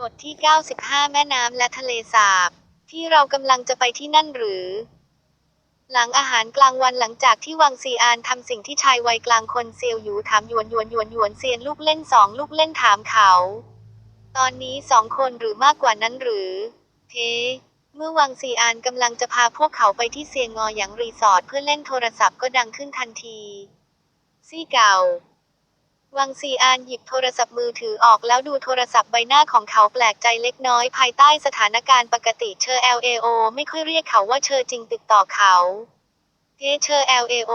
บทที่ 95 แม่น้ำและทะเลสาบ ที่เรากำลังจะไปที่นั่นหรือ หลังอาหารกลางวันหลังจากที่วังซีอานทำสิ่งที่ชายวัยกลางคนเซียวหยูถามหยวนหยวนหยวนหยวนเซียนลูกเล่นสองลูกเล่นถามเขา ตอนนี้สองคนหรือมากกว่านั้นหรือเทเมื่อวังซีอานกำลังจะพาพวกเขาไปที่เซียงงอหยางรีสอร์ทเพื่อเล่นโทรศัพท์ก็ดังขึ้นทันที ซี่เก่า วังซีอานหยิบโทรศัพท์มือถือออกแล้วดูโทรศัพท์ใบหน้าของเขาแปลกใจเล็กน้อยภายใต้สถานการณ์ปกติเชอ LAO ไม่ค่อยเรียกเขาว่าเชอจริงติดต่อเขาเฮ้เชอร์ LAO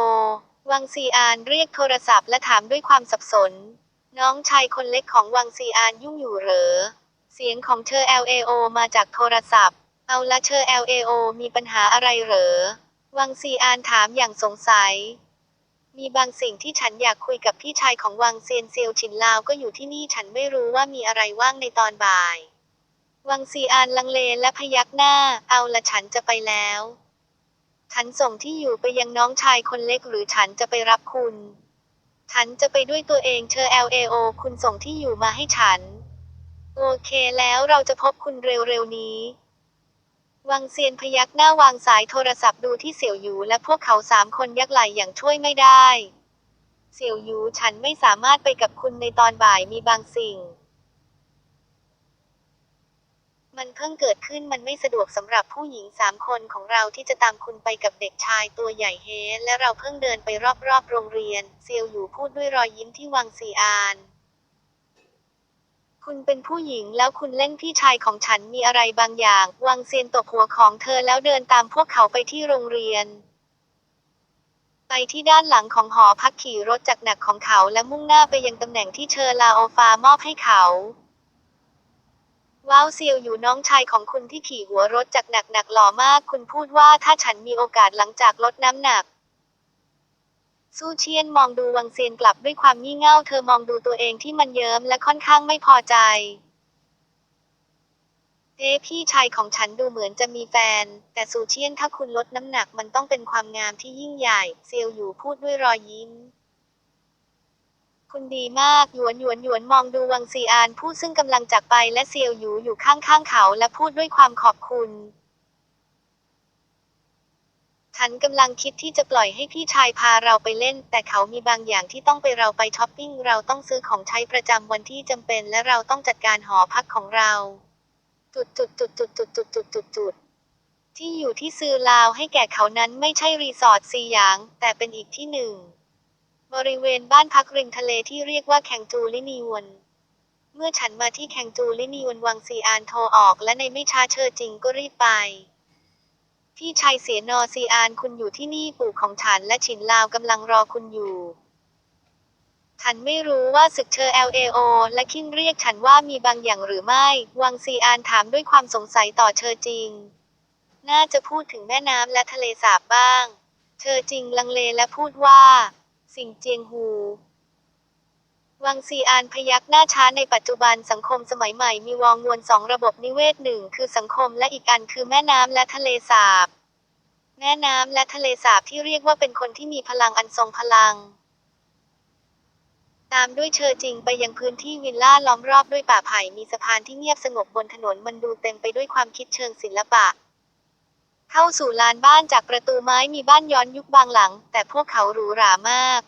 วังซีอานเรียกโทรศัพท์และถามด้วยความสับสน น้องชายคนเล็กของวังซีอานยุ่งอยู่เหรอ เสียงของเชอ LAO มาจากโทรศัพท์ เอาละเชอ LAO มีปัญหาอะไรเหรอ วังซีอานถามอย่างสงสัย มีบางสิ่งที่ฉันอยากคุยกับพี่ชายของวังเซียนเซียวฉินลาวก็อยู่ที่นี่ฉันไม่รู้ว่ามีอะไรว่างในตอนบ่าย วังซีอานลังเลและพยักหน้า เอาละฉันจะไปแล้ว ฉันส่งที่อยู่ไปยังน้องชายคนเล็กหรือฉันจะไปรับคุณ ฉันจะไปด้วยตัวเองเชอ LAO คุณส่งที่อยู่มาให้ฉัน โอเคแล้วเราจะพบคุณเร็วๆนี้ วังเซียนพยักหน้าวางสายโทรศัพท์ดูที่เสี่ยวหยูและพวกเขาสามคนยักไหลอย่างช่วยไม่ได้ เสี่ยวหยูฉันไม่สามารถไปกับคุณในตอนบ่ายมีบางสิ่ง มันเพิ่งเกิดขึ้นมันไม่สะดวกสำหรับผู้หญิงสามคนของเราที่จะตามคุณไปกับเด็กชายตัวใหญ่เฮและเราเพิ่งเดินไปรอบๆโรงเรียน เซียวหยูพูดด้วยรอยยิ้มที่วังซีอาน คุณเป็นผู้หญิงแล้วคุณเล่นพี่ชายของฉันมีอะไรบางอย่าง วังเซียนตบหัวของเธอแล้วเดินตามพวกเขาไปที่โรงเรียน ไปที่ด้านหลังของหอพักขี่รถจักรหนักของเขาและมุ่งหน้าไปยังตำแหน่งที่เชอลาโอฟามอบให้เขาว้าวเซียวอยู่น้องชายของคุณที่ขี่หัวรถจักรหนักหนักหล่อมาก คุณพูดว่าถ้าฉันมีโอกาสหลังจากลดน้ำหนัก สู้เชียนมองดูวังเซียนกลับด้วยความงี่เง่าเธอมองดูตัวเองที่มันเยิ้มและค่อนข้างไม่พอใจ เอ๊พี่ชายของฉันดูเหมือนจะมีแฟน แต่ซูเชียนถ้าคุณลดน้ำหนักมันต้องเป็นความงามที่ยิ่งใหญ่ เซียวอยู่พูดด้วยรอยยิ้มคุณดีมาก หยวนหยวนหยวนมองดูวังซีอานผู้ซึ่งกำลังจากไปและเซียวอยู่อยู่ข้างๆเขาและพูดด้วยความขอบคุณ ฉันกำลังคิดที่จะปล่อยให้พี่ชายพาเราไปเล่น แต่เขามีบางอย่างที่ต้องไปเราไปช้อปปิ้ง เราต้องซื้อของใช้ประจำวันที่จำเป็น และเราต้องจัดการหอพักของเรา จุดจุดจุดจุดจุดจุดจุดจุดจุดที่อยู่ที่ซือลาวให้แก่เขานั้นไม่ใช่รีสอร์ทซีหยาง แต่เป็นอีกที่หนึ่ง บริเวณบ้านพักริมทะเลที่เรียกว่าแคงจูลินีวนเมื่อฉันมาที่แคงจูลินีวนวังซีอานโทรออก และในไม่ช้าเชอจริงก็รีบไป พี่ชายเสียนอซีอานคุณอยู่ที่นี่ปู่ของฉันและฉินลาวกำลังรอคุณอยู่ ฉันไม่รู้ว่าศึกเชอ LAO และคินเรียกฉันว่ามีบางอย่างหรือไม่ วังซีอานถามด้วยความสงสัยต่อเชอจริง น่าจะพูดถึงแม่น้ำและทะเลสาบบ้าง เชอจริงลังเลและพูดว่า สิ่งเจียงฮู วังซีอานพยักหน้าช้าในปัจจุบันสังคมสมัยใหม่มีวองมวลสองระบบนิเวศหนึ่งคือสังคมและอีกอันคือแม่น้ำและทะเลสาบ แม่น้ำและทะเลสาบที่เรียกว่าเป็นคนที่มีพลังอันทรงพลัง ตามด้วยเชอจริงไปยังพื้นที่วิลล่าล้อมรอบด้วยป่าไผ่มีสะพานที่เงียบสงบบนถนนมันดูเต็มไปด้วยความคิดเชิงศิลปะเข้าสู่ลานบ้านจากประตูไม้มีบ้านย้อนยุคบางหลัง แต่พวกเขาหรูหรามาก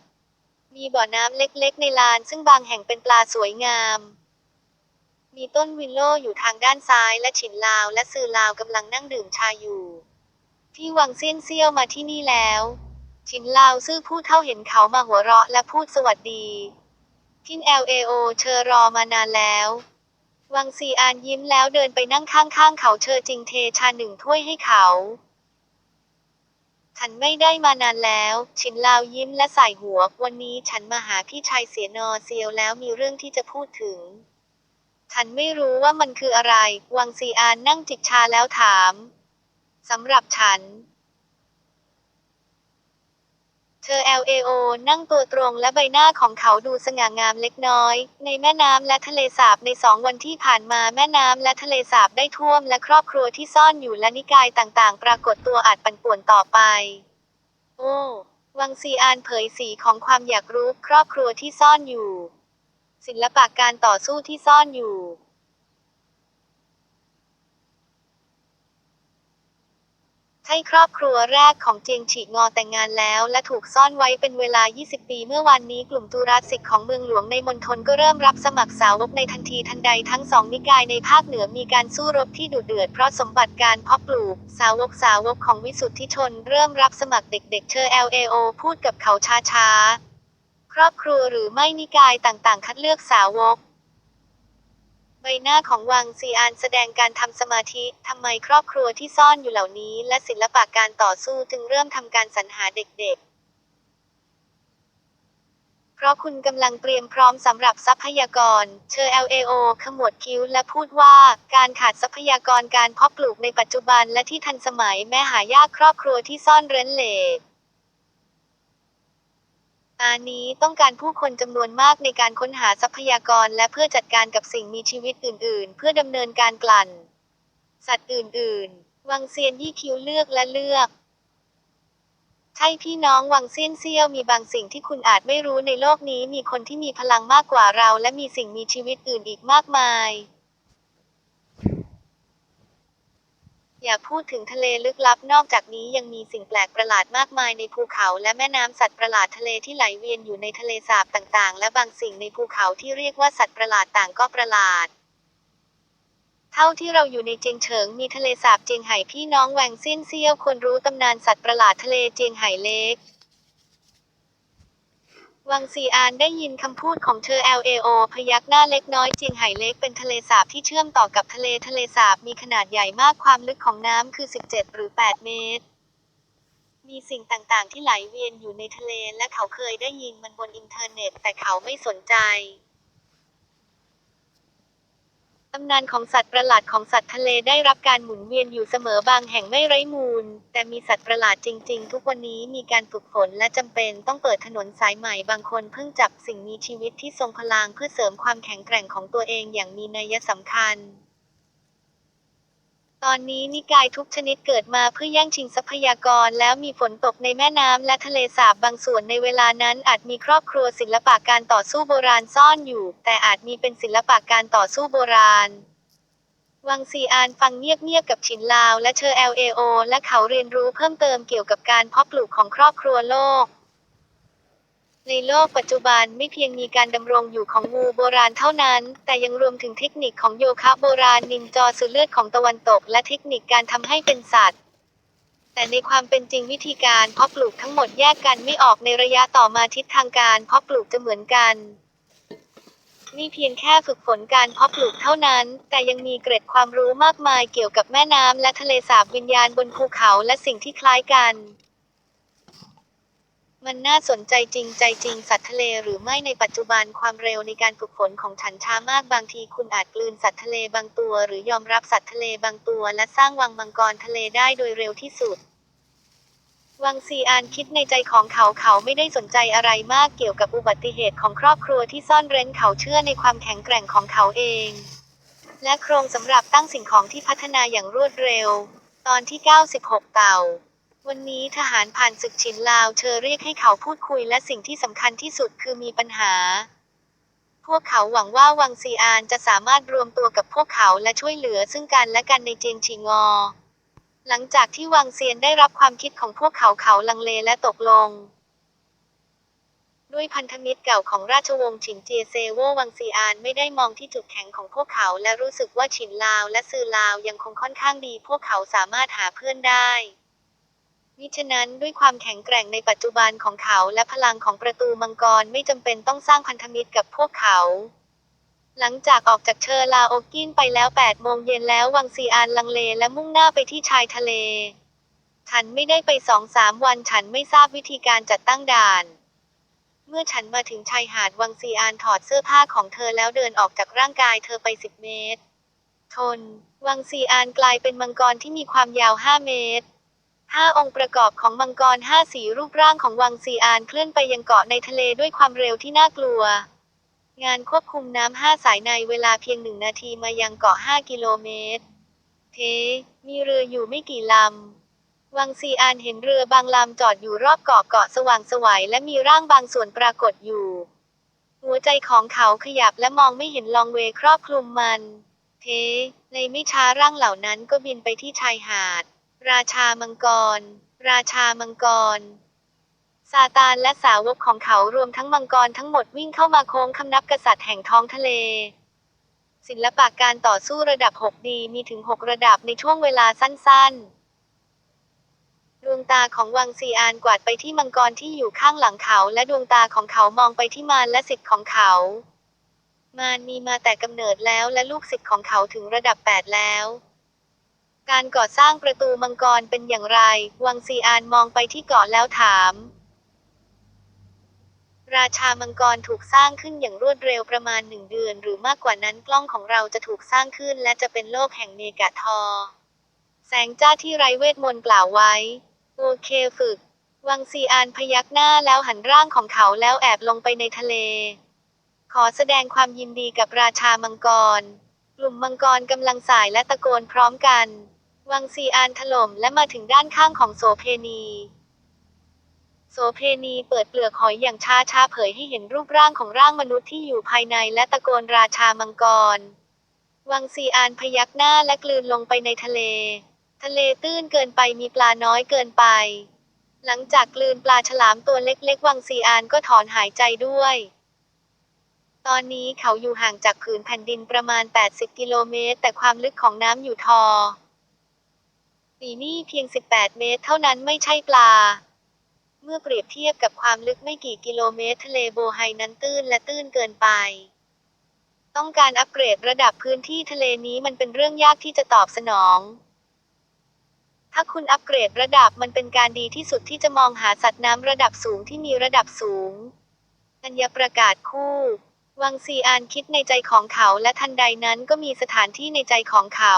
มีบ่อน้ำเล็กๆ ในลาน ซึ่งบางแห่งเป็นปลาสวยงาม มีต้นวิลโลอยู่ทางด้านซ้ายและฉินลาวและซือลาวกำลังนั่งดื่มชาอยู่พี่วังเซียนเซี่ยวมาที่นี่แล้ว ฉินลาวซื่อพูดเท่าเห็นเขามาหัวเราะและพูดสวัสดีพิน LAO เชอรอมานานแล้ว วังซีอานยิ้มแล้วเดินไปนั่งข้างๆเขาเชอจริงเทชาหนึ่งถ้วยให้เขา ฉันไม่ได้มานานแล้ว ชินลาวยิ้มและใส่หัว วันนี้ฉันมาหาพี่ชายเสียนอเซียวแล้วมีเรื่องที่จะพูดถึง ฉันไม่รู้ว่ามันคืออะไร วังซีอานนั่งจิบชาแล้วถาม สำหรับฉัน เธอ LAO นั่งตัวตรงและใบหน้าของเขาดูสง่างามเล็กน้อย ในแม่น้ำและทะเลสาบในสองวันที่ผ่านมาแม่น้ำและทะเลสาบได้ท่วมและครอบครัวที่ซ่อนอยู่และนิกายต่างๆ ปรากฏตัวอาจปั่นป่วนต่อไป โอ้วังซีอานเผยสีของความอยากรู้ ครอบครัวที่ซ่อนอยู่ ศิลปะการต่อสู้ที่ซ่อนอยู่ ใช่ครอบครัวแรกของเจียงฉีงอแต่งงานแล้ว และถูกซ่อนไว้เป็นเวลา 20 ปี เมื่อวานนี้กลุ่มตุราสิกของเมืองหลวงในมณฑลก็เริ่มรับสมัครสาวกในทันทีทันใดทั้งสองนิกายในภาคเหนือมีการสู้รบที่ดุเดือดเพราะสมบัติการเพาะปลูก สาวกสาวกของวิสุทธิชน เริ่มรับสมัครเด็กๆเชอ LAO พูดกับเขาช้าๆ ครอบครัวหรือไม่นิกายต่างๆ คัดเลือกสาวก ใบหน้าของวังซีอานแสดงการทำสมาธิทำไมครอบครัวที่ซ่อนอยู่เหล่านี้ และศิลปะการต่อสู้จึงเริ่มทำการสรรหาเด็กๆ เพราะคุณกำลังเตรียมพร้อมสำหรับทรัพยากร เชอ LAO ขมวดคิ้วและพูดว่า การขาดทรัพยากรการเพาะปลูกในปัจจุบันและที่ทันสมัยแม้หายากครอบครัวที่ซ่อนเร้นเหล่ อานี้ต้องการผู้คนจำนวนมากในการค้นหาทรัพยากรและเพื่อจัดการกับสิ่งมีชีวิตอื่น ๆ เพื่อดำเนินการกลั่น สัตว์อื่น ๆ วังเซียนยี่คิวเลือกและเลือก ใช่พี่น้องวังเซียนเซี่ยวมีบางสิ่งที่คุณอาจไม่รู้ในโลกนี้มีคนที่มีพลังมากกว่าเรา และมีสิ่งมีชีวิตอื่นอีกมากมาย อย่าพูดถึงทะเลลึกลับนอกจากนี้ยังมีสิ่งแปลกประหลาดมากมายในภูเขาและแม่น้ำสัตว์ประหลาดทะเลที่ไหลเวียนอยู่ในทะเลสาบต่างๆ และบางสิ่งในภูเขาที่เรียกว่าสัตว์ประหลาดต่างก็ประหลาด เท่าที่เราอยู่ในเจียงเฉิงมีทะเลสาบเจียงไห่พี่น้องแหวงเซียนเซี่ยวควรรู้ตำนานสัตว์ประหลาดทะเลเจียงไห่เล็ก วังซีอานได้ยินคำพูดของเธอ LAO พยักหน้าเล็กน้อยเจียงไห่เล็กเป็นทะเลสาบที่เชื่อมต่อกับทะเลทะเลสาบมีขนาดใหญ่มากความลึกของน้ำคือ 17 หรือ 8 เมตร มีสิ่งต่างๆ ที่ไหลเวียนอยู่ในทะเลและเขาเคยได้ยินมันบนอินเทอร์เน็ตแต่เขาไม่สนใจ ตำนานของสัตว์ประหลาดของสัตว์ทะเลได้รับการหมุนเวียนอยู่เสมอบางแห่งไม่ไร้มูล แต่มีสัตว์ประหลาดจริง ๆ ทุกวันนี้มีการฝึกฝนและจำเป็นต้องเปิดถนนสายใหม่บางคนเพิ่งจับสิ่งมีชีวิตที่ทรงพลังเพื่อเสริมความแข็งแกร่งของตัวเองอย่างมีนัยสำคัญ ตอนนี้นิกายทุกชนิดเกิดมาเพื่อแย่งชิงทรัพยากร แล้วมีฝนตกในแม่น้ำและทะเลสาบบางส่วนในเวลานั้นอาจมีครอบครัวศิลปะการต่อสู้โบราณซ่อนอยู่ แต่อาจมีเป็นศิลปะการต่อสู้โบราณ วังซีอานฟังเงียบๆกับฉินลาวและเชอ LAO และเขาเรียนรู้เพิ่มเติมเกี่ยวกับการเพาะปลูกของครอบครัวโลก ในโลกปัจจุบันไม่เพียงมีการดำรงอยู่ของงูโบราณเท่านั้น แต่ยังรวมถึงเทคนิคของโยคะโบราณนินจอสืเลือดของตะวันตก และเทคนิคการทำให้เป็นสัตว์แต่ในความเป็นจริงวิธีการเพาะปลูกทั้งหมดแยกกันไม่ออกในระยะต่อมาทิศทางการเพาะปลูกจะเหมือนกัน นี่เพียงแค่ฝึกฝนการเพาะปลูกเท่านั้น แต่ยังมีเกร็ดความรู้มากมายเกี่ยวกับแม่น้ำและทะเลสาบวิญญาณบนภูเขาและสิ่งที่คล้ายกัน มันน่าสนใจจริงใจจริงสัตว์ทะเลหรือไม่ในปัจจุบันความเร็วในการฝึกฝนของฉันช้ามากบางทีคุณอาจกลืนสัตว์ทะเลบางตัว หรือยอมรับสัตว์ทะเลบางตัว และสร้างวังมังกรทะเลได้โดยเร็วที่สุด วังซีอานคิดในใจของเขาเขาไม่ได้สนใจอะไรมากเกี่ยวกับอุบัติเหตุของครอบครัวที่ซ่อนเร้นเขาเชื่อในความแข็งแกร่งของเขาเอง และโครงสำหรับตั้งสิ่งของที่พัฒนาอย่างรวดเร็ว ตอนที่ 96 เต่า วันนี้ทหารผ่านศึกฉินลาวเชอเรียกให้เขาพูดคุยและสิ่งที่สำคัญที่สุดคือมีปัญหา พวกเขาหวังว่าวังซีอานจะสามารถรวมตัวกับพวกเขาและช่วยเหลือซึ่งกันและกันในเจียงชิงอ หลังจากที่วังเซียนได้รับความคิดของพวกเขาเขาลังเลและตกลง ด้วยพันธมิตรเก่าของราชวงศ์ฉินเจียเซโววังซีอานไม่ได้มองที่จุดแข็งของพวกเขาและรู้สึกว่าฉินลาวและซือลาวยังคงค่อนข้างดี พวกเขาสามารถหาเพื่อนได้ มิฉะนั้นด้วยความแข็งแกร่งในปัจจุบันของเขาและพลังของประตูมังกรไม่จำเป็นต้องสร้างพันธมิตรกับพวกเขา หลังจากออกจากเชอร์ลาโอกินไปแล้ว8โมงเย็นแล้ววังซีอานลังเลและมุ่งหน้าไปที่ชายทะเล ฉันไม่ได้ไปสองสามวันฉันไม่ทราบวิธีการจัดตั้งด่าน เมื่อฉันมาถึงชายหาดวังซีอานถอดเสื้อผ้าของเธอแล้วเดินออกจากร่างกายเธอไปสิบเมตร ทน วังซีอานกลายเป็นมังกรที่มีความยาวห้าเมตร ห้าองค์ประกอบของมังกรห้าสีรูปร่างของวังซีอานเคลื่อนไปยังเกาะในทะเลด้วยความเร็วที่น่ากลัว งานควบคุมน้ำห้าสายในเวลาเพียงหนึ่งนาทีมายังเกาะห้ากิโลเมตร เท มีเรืออยู่ไม่กี่ลำ วังซีอานเห็นเรือบางลำจอดอยู่รอบเกาะเกาะสว่างสวัยและมีร่างบางส่วนปรากฏอยู่ หัวใจของเขาขยับและมองไม่เห็นลองเวครอบคลุมมัน เท ในไม่ช้าร่างเหล่านั้นก็บินไปที่ชายหาด ราชามังกร ราชามังกร ซาตานและสาวกของเขารวมทั้งมังกรทั้งหมดวิ่งเข้ามาโค้งคำนับกษัตริย์แห่งท้องทะเล ศิลปะการต่อสู้ระดับ 6D มีถึง 6 ระดับในช่วงเวลาสั้นๆดวงตาของวังซีอานกวาดไปที่มังกรที่อยู่ข้างหลังเขาและดวงตาของเขามองไปที่มารและสิทธิ์ของเขา มารมีมาแต่กำเนิดแล้วและลูกศิษย์ของเขาถึงระดับ 8 แล้ว การก่อสร้างประตูมังกรเป็นอย่างไร วังซีอานมองไปที่เกาะแล้วถาม ราชามังกรถูกสร้างขึ้นอย่างรวดเร็วประมาณหนึ่งเดือน หรือมากกว่านั้นกล้องของเราจะถูกสร้างขึ้นและจะเป็นโลกแห่งเมกะทอ แสงจ้าที่ไรเวทมนต์กล่าวไว้ โอเคฝึก วังซีอานพยักหน้าแล้วหันร่างของเขาแล้วแอบลงไปในทะเล ขอแสดงความยินดีกับราชามังกรกลุ่มมังกรกำลังสายและตะโกนพร้อมกัน วังซีอานถล่มและมาถึงด้านข้างของโสเพณี โสเพณีเปิดเปลือกหอยอย่างช้าช้าๆเผยให้เห็นรูปร่างของร่างมนุษย์ที่อยู่ภายในและตะโกนราชามังกร วังซีอานพยักหน้าและกลืนลงไปในทะเล ทะเลตื้นเกินไปมีปลาน้อยเกินไป หลังจากกลืนปลาฉลามตัวเล็กๆ วังซีอานก็ถอนหายใจด้วยตอนนี้เขาอยู่ห่างจากผืนแผ่นดินประมาณ 80 กิโลเมตร แต่ความลึกของน้ำอยู่ทอ สีนี่เพียง 18 เมตร เท่านั้นไม่ใช่ปลา เมื่อเปรียบเทียบกับความลึกไม่กี่กิโลเมตรทะเลโบไฮนั้นตื้นและตื้นเกินไป ต้องการอัปเกรดระดับพื้นที่ทะเลนี้มันเป็นเรื่องยากที่จะตอบสนอง ถ้าคุณอัปเกรดระดับมันเป็นการดีที่สุดที่จะมองหาสัตว์น้ำระดับสูงที่มีระดับสูง อัญญประกาศคู่ วังซีอานคิดในใจของเขาและทันใดนั้นก็มีสถานที่ในใจของเขา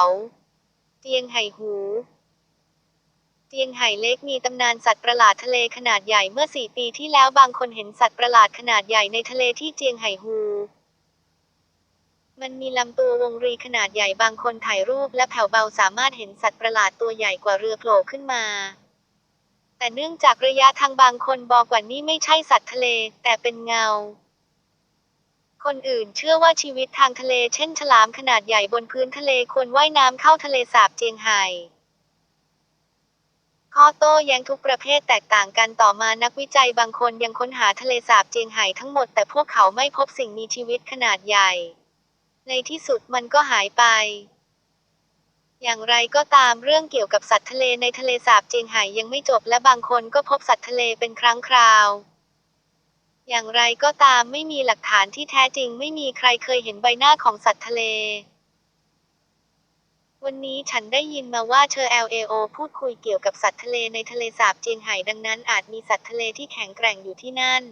เจียงไห่หู เจียงไห่เล็กมีตำนานสัตว์ประหลาดทะเลขนาดใหญ่เมื่อสี่ปีที่แล้วบางคนเห็นสัตว์ประหลาดขนาดใหญ่ในทะเลที่เจียงไห่ฮู มันมีลำตัววงรีขนาดใหญ่บางคนถ่ายรูปและแผ่วเบาสามารถเห็นสัตว์ประหลาดตัวใหญ่กว่าเรือโผล่ขึ้นมา แต่เนื่องจากระยะทางบางคนบอกว่านี่ไม่ใช่สัตว์ทะเล แต่เป็นเงาคนอื่นเชื่อว่าชีวิตทางทะเลเช่นฉลามขนาดใหญ่บนพื้นทะเลควรว่ายน้ำเข้าทะเลสาบเจียงไห่ ข้อโต้แย้งทุกประเภทแตกต่างกันต่อมานักวิจัยบางคนยังค้นหาทะเลสาบเจียงไห่ทั้งหมดแต่พวกเขาไม่พบสิ่งมีชีวิตขนาดใหญ่ ในที่สุดมันก็หายไป อย่างไรก็ตามเรื่องเกี่ยวกับสัตว์ทะเลในทะเลสาบเจียงไห่ยังไม่จบและบางคนก็พบสัตว์ทะเลเป็นครั้งคราว อย่างไรก็ตามไม่มีหลักฐานที่แท้จริงไม่มีใครเคยเห็นใบหน้าของสัตว์ทะเล วันนี้ฉันได้ยินมาว่าเชอ LAO พูดคุยเกี่ยวกับสัตว์ทะเลในทะเลสาบเจียงไห่ดังนั้นอาจมีสัตว์ทะเลที่แข็งแกร่งอยู่ที่นั่น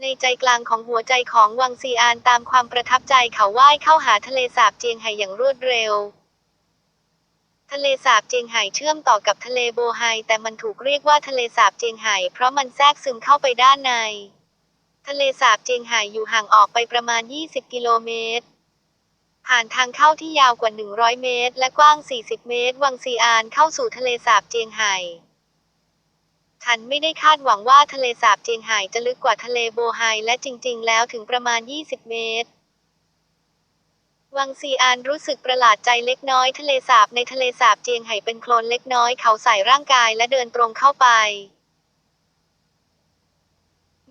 ในใจกลางของหัวใจของวังซีอานตามความประทับใจเขาว่ายเข้าหาทะเลสาบเจียงไห่อย่างรวดเร็วทะเลสาบเจียงไห่เชื่อมต่อกับทะเลโบไฮแต่มันถูกเรียกว่าทะเลสาบเจียงไห่เพราะมันแทรกซึมเข้าไปด้านใน ทะเลสาบเจียงไห่อยู่ห่างออกไปประมาณ 20 กิโลเมตร ผ่านทางเข้าที่ยาวกว่า 100 เมตร และกว้าง 40 เมตร วังซีอานเข้าสู่ทะเลสาบเจียงไห่ฉันไม่ได้คาดหวังว่าทะเลสาบเจียงไห่จะลึกกว่าทะเลโบไฮและจริง ๆ แล้วถึงประมาณ 20 เมตร วังซีอานรู้สึกประหลาดใจเล็กน้อย ทะเลสาบในทะเลสาบเจียงไห่เป็นโคลนเล็กน้อยเขาใส่ร่างกายและเดินตรงเข้าไป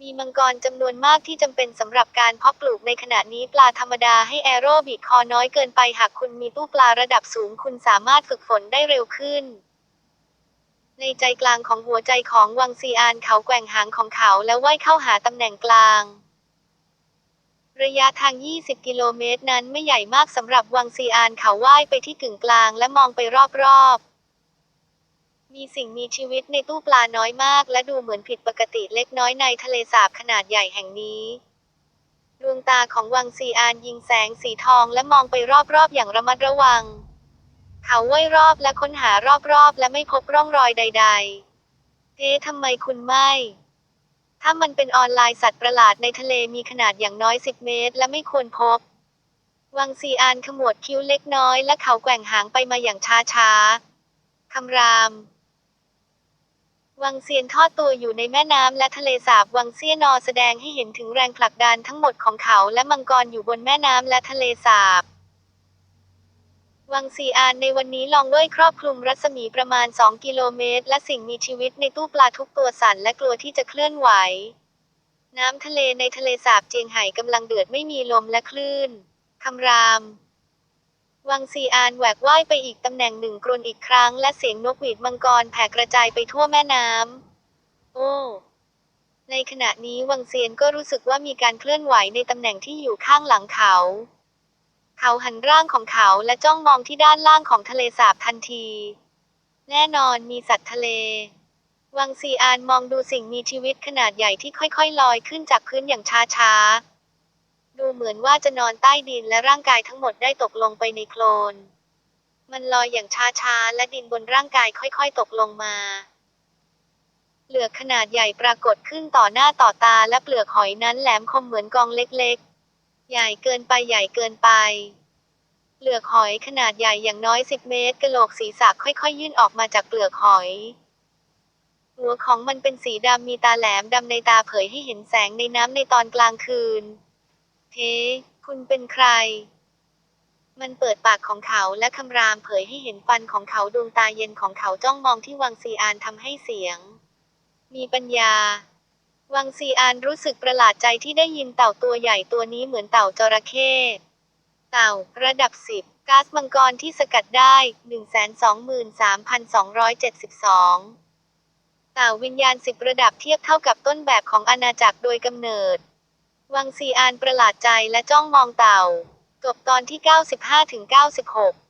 มีมังกรจำนวนมากที่จำเป็นสำหรับการเพาะปลูกในขณะนี้ปลาธรรมดาให้แอโรบิกคอน้อยเกินไปหากคุณมีตู้ปลาระดับสูงคุณสามารถฝึกฝนได้เร็วขึ้น ในใจกลางของหัวใจของวังซีอานเขาแกว่งหางของเขาแล้วว่ายเข้าหาตำแหน่งกลาง ระยะทาง 20 กิโลเมตรนั้นไม่ใหญ่มากสำหรับวังซีอานเขาว่ายไปที่กึ่งกลางและมองไปรอบๆ มีสิ่งมีชีวิตในตู้ปลาน้อยมาก และดูเหมือนผิดปกติเล็กน้อยในทะเลสาบขนาดใหญ่แห่งนี้ ดวงตาของวังซีอานยิงแสงสีทองและมองไปรอบๆอย่างระมัดระวัง เขาว่ายรอบและค้นหารอบๆ และไม่พบร่องรอยใด ๆ เอ๊ะทำไมคุณไม่ ถ้ามันเป็นออนไลน์สัตว์ประหลาดในทะเลมีขนาดอย่างน้อย10เมตร และไม่ควรพบ วังซีอานขมวดคิ้วเล็กน้อย และเขาแกว่งหางไปมาอย่างช้าๆคำราม วังเซียนทอดตัวอยู่ในแม่น้ำและทะเลสาบวังเซียนอแสดงให้เห็นถึงแรงผลักดันทั้งหมดของเขาและมังกรอยู่บนแม่น้ำและทะเลสาบวังซีอานในวันนี้ลองด้วยครอบคลุมรัศมีประมาณ 2 กิโลเมตร และสิ่งมีชีวิตในตู้ปลาทุกตัวสั่นและกลัวที่จะเคลื่อนไหว น้ำทะเลในทะเลสาบเจียงไห่กำลังเดือดไม่มีลมและคลื่น คำราม วังซีอานแหวกว่ายไปอีกตำแหน่งหนึ่งกรนอีกครั้ง และเสียงนกหวีดมังกรแผ่กระจายไปทั่วแม่น้ำ โอ้ ในขณะนี้วังเซียนก็รู้สึกว่ามีการเคลื่อนไหวในตำแหน่งที่อยู่ข้างหลังเขา เขาหันร่างของเขาและจ้องมองที่ด้านล่างของทะเลสาบทันที แน่นอนมีสัตว์ทะเล วังซีอานมองดูสิ่งมีชีวิตขนาดใหญ่ที่ค่อยๆ ลอยขึ้นจากพื้นอย่างช้าๆ ดูเหมือนว่าจะนอนใต้ดินและร่างกายทั้งหมดได้ตกลงไปในโคลน มันลอยอย่างช้าๆ และดินบนร่างกายค่อยๆ ตกลงมาเปลือกขนาดใหญ่ปรากฏขึ้นต่อหน้าต่อตาและเปลือกหอยนั้นแหลมคมเหมือนกองเล็กๆ ใหญ่เกินไปใหญ่เกินไปเปลือกหอยขนาดใหญ่อย่างน้อย 10 เมตรกะโหลกศีรษะค่อยๆ ยื่นออกมาจากเปลือกหอยหัวของมันเป็นสีดำมีตาแหลมดำในตาเผยให้เห็นแสงในน้ำในตอนกลางคืน เฮ้ คุณเป็นใคร มันเปิดปากของเขาและคำรามเผยให้เห็นฟันของเขาดวงตาเย็นของเขาจ้องมองที่วังซีอานทำให้เสียง มีปัญญา วังซีอานรู้สึกประหลาดใจที่ได้ยินเต่าตัวใหญ่ตัวนี้เหมือนเต่าจระเข้เต่า ระดับ10ก๊าซมังกรที่สกัดได้ 123,272 เต่าวิญญาณสิบระดับเทียบเท่ากับต้นแบบของอาณาจักรโดยกำเนิด วังซีอานประหลาดใจและจ้องมองเต่าจบตอนที่ 95-96